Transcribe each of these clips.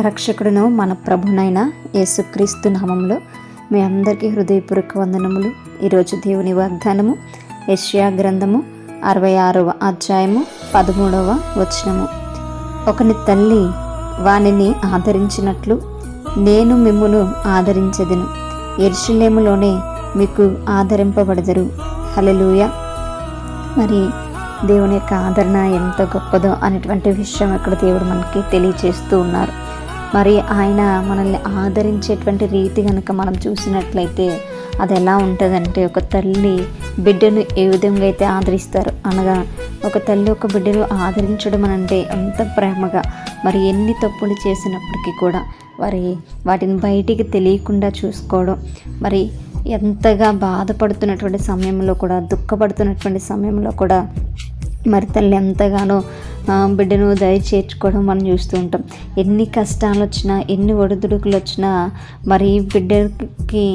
రక్షకుడును మన ప్రభునైన యేసుక్రీస్తు నామంలో మీ అందరికీ హృదయపూర్వక వందనములు. ఈరోజు దేవుని వాగ్దానము యష్యా గ్రంథము అరవై ఆరవ అధ్యాయము పదమూడవ వచనము. ఒకని తల్లి వానిని ఆదరించినట్లు నేను మిమ్మును ఆదరించదును. ఎర్షులేములోనే మీకు ఆదరింపబడదరు. హలలుయ మరి దేవుని యొక్క ఆదరణ ఎంత గొప్పదో అనేటువంటి విషయం ఇక్కడ దేవుడు మనకి తెలియచేస్తూ ఉన్నారు. మరి ఆయన మనల్ని ఆదరించేటువంటి రీతి కనుక మనం చూసినట్లయితే అది ఎలా ఉంటుందంటే ఒక తల్లి బిడ్డను ఏ విధంగా అయితే ఆదరిస్తారు అనగా ఒక తల్లి ఒక బిడ్డను ఆదరించడం అంటే ఎంత ప్రేమగా మరి ఎన్ని తప్పులు చేసినప్పటికీ కూడా మరి వాటిని బయటికి తెలియకుండా చూసుకోవడం మరి ఎంతగా బాధపడుతున్నటువంటి సమయంలో కూడా దుఃఖపడుతున్నటువంటి సమయంలో కూడా మరి తల్లి ఎంతగానో బిడ్డను దయ చేర్చుకోవడం మనం చూస్తూ ఉంటాం. ఎన్ని కష్టాలు వచ్చినా ఎన్ని ఒడిదుడుకులు వచ్చినా మరి బిడ్డకి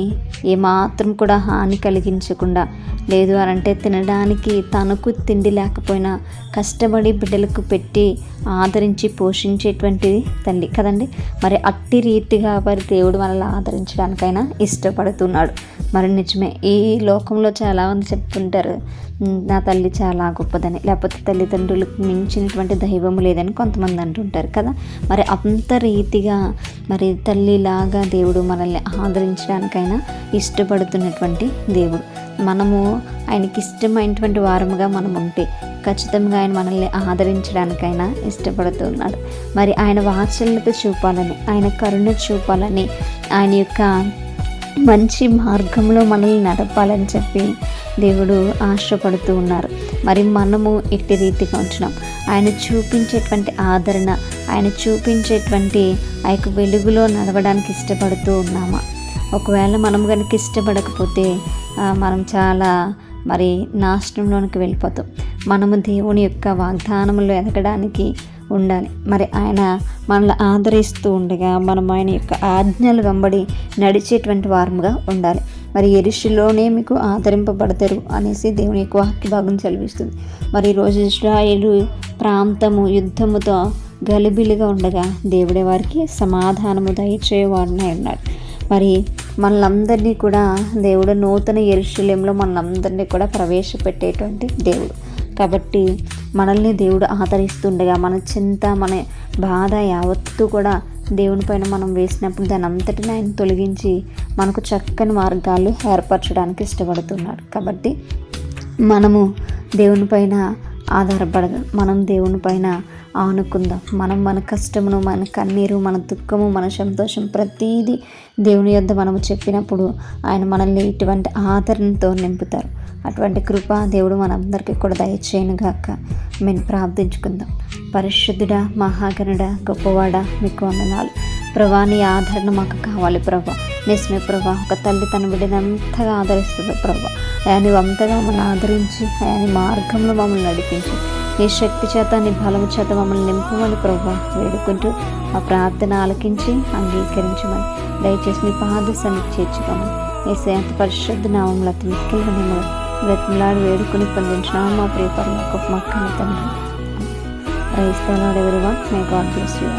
ఏమాత్రం కూడా హాని కలిగించకుండా లేదు అని అంటే తినడానికి తనకు తిండి లేకపోయినా కష్టపడి బిడ్డలకు పెట్టి ఆదరించి పోషించేటువంటిది తల్లి కదండి. మరి అట్టి రీతిగా మరి దేవుడు మనల్ని ఆదరించడానికైనా ఇష్టపడుతున్నాడు. మరి నిజమే ఈ లోకంలో చాలామంది చెప్తుంటారు నా తల్లి చాలా గొప్పదని. లేకపోతే తల్లిదండ్రులకు మించినటువంటి దైవము లేదని కొంతమంది అంటుంటారు కదా. మరి అంత రీతిగా మరి తల్లిలాగా దేవుడు మనల్ని ఆదరించడానికైనా ఇష్టపడుతున్నటువంటి దేవుడు. మనము ఆయనకి ఇష్టమైనటువంటి వారముగా మనం ఉంటే ఖచ్చితంగా ఆయన మనల్ని ఆదరించడానికైనా ఇష్టపడుతున్నాడు. మరి ఆయన వాత్సల్యత చూపాలని ఆయన కరుణ చూపాలని ఆయన యొక్క మంచి మార్గంలో మనల్ని నడపాలని చెప్పి దేవుడు ఆశపడుతూ ఉన్నారు. మరి మనము ఎట్టి రీతిగా ఉంటున్నాం? ఆయన చూపించేటువంటి ఆదరణ ఆయన చూపించేటువంటి ఆ యొక్క వెలుగులో నడవడానికి ఇష్టపడుతూ ఉన్నామా? ఒకవేళ మనం కనుక ఇష్టపడకపోతే మనం చాలా మరి నాశనంలోనికి వెళ్ళిపోతాం. మనము దేవుని యొక్క వాగ్దానంలో ఎదగడానికి ఉండాలి. మరి ఆయన మనల్ని ఆదరిస్తూ ఉండగా మనం ఆయన యొక్క ఆజ్ఞలు వెంబడి నడిచేటువంటి వారముగా ఉండాలి. మరి ఎరుషులోనే మీకు ఆదరింపబడతారు అనేసి దేవుని యొక్క వాక్య భాగం చదివిస్తుంది మరి రోజు ఇస్రాయేలు ప్రాంతము యుద్ధముతో గలిబిలిగా ఉండగా దేవుడే వారికి సమాధానము దయచేవాడినై ఉన్నాడు. మరి మనలందరినీ కూడా దేవుడు నూతన ఎరుశల్యంలో మనలందరినీ కూడా ప్రవేశపెట్టేటువంటి దేవుడు. కాబట్టి మనల్ని దేవుడు ఆదరిస్తుండగా మన చింత మన బాధ యావత్తు కూడా దేవుని పైన మనం వేసినప్పుడు దాని అంతటిని ఆయన తొలగించి మనకు చక్కని మార్గాలు ఏర్పరచడానికి ఇష్టపడుతున్నాడు. కాబట్టి మనము దేవుని పైన ఆధారపడదు మనం దేవుని పైన ఆనుకుందాం. మనం మన కష్టమును మన కన్నీరు మన దుఃఖము మన సంతోషం ప్రతీది దేవుని యొద్ద మనము చెప్పినప్పుడు ఆయన మనల్ని ఇటువంటి ఆదరణతో నింపుతారు. అటువంటి కృప దేవుడు మనందరికీ కూడా దయచేయను గాక. మేము ప్రార్థించుకుందాం. పరిశుద్ధుడ మహాగణుడ గొప్పవాడ మీకు వందనాలు. ప్రభా నీ ఆదరణ మాకు కావాలి ప్రభా. నిజమే ప్రభా ఒక తల్లి తన బిడ్డను అంతగా ఆదరిస్తుంది ప్రభా. ఆయన అంతగా మమ్మల్ని ఆదరించి ఆయన మార్గంలో మమ్మల్ని నడిపించి. నీ శక్తి చేత నీ బలము చేత మమ్మల్ని నింపమని ప్రభా వేడుకుంటూ ఆ ప్రార్థన ఆలకించి అంగీకరించమని దయచేసి మీ పాద సన్నిధి చేర్చుకోమని. ఈ శాంత పరిశుద్ధ నామంలో అతి ముఖ్యంగా బ్రతిమలాడి వేడుకుని పొందించిన మా ప్రియపరలో గొప్ప మక్కన తండ్రి. రైస్తాడు ఎవరివా మే గాడ్ బ్లెస్ యూ.